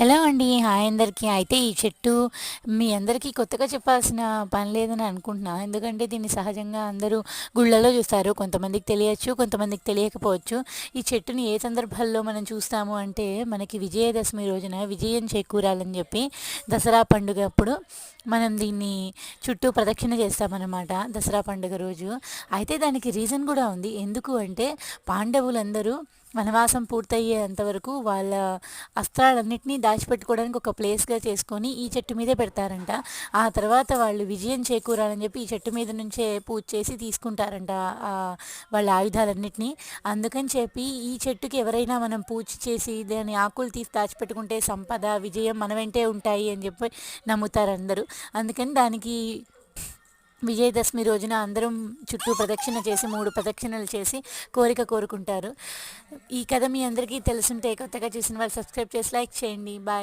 Hello అండి hi అందరికీ. అయితే ఈ చెట్టు మీ అందరికీ కొత్తగా చెప్పాల్సిన పని లేదని అనుకుంటున్నాను ఎందుకంటే దీన్ని సహజంగా అందరూ గుళ్ళలో చూస్తారు. కొంతమందికి తెలియచ్చు కొంతమందికి తెలియకపోవచ్చు. ఈ చెట్టుని ఏ సందర్భాల్లో మనం చూస్తాము అంటే మనకి విజయదశమి రోజున విజయం చేకూరాలని చెప్పి దసరా పండుగ అప్పుడు మనం దీన్ని చుట్టూ ప్రదక్షిణ చేస్తామన్నమాట దసరా పండుగ రోజు. అయితే దానికి రీజన్ కూడా ఉంది. ఎందుకు అంటే పాండవులందరూ వనవాసం పూర్తయ్యేంత వరకు వాళ్ళ అస్త్రాలన్నింటినీ దాచిపెట్టుకోవడానికి ఒక ప్లేస్గా చేసుకొని ఈ చెట్టు మీదే పెడతారంట. ఆ తర్వాత వాళ్ళు విజయం చేకూరాలని చెప్పి ఈ చెట్టు మీద నుంచే పూజ చేసి తీసుకుంటారంట వాళ్ళ ఆయుధాలన్నింటినీ. అందుకని చెప్పి ఈ చెట్టుకి ఎవరైనా మనం పూజ చేసి దాని ఆకులు తీసి దాచిపెట్టుకుంటే సంపద విజయం మన వెంటే ఉంటాయి అని చెప్పి నమ్ముతారు అందరూ. అందుకని దానికి విజయదశమి రోజున అందరం చుట్టూ ప్రదక్షిణ చేసి మూడు ప్రదక్షిణలు చేసి కోరిక కోరుకుంటారు. ఈ కథ మీ అందరికీ తెలుసుంటే కొత్తగా చూసిన వాళ్ళు సబ్స్క్రైబ్ చేసి లైక్ చేయండి. బాయ్.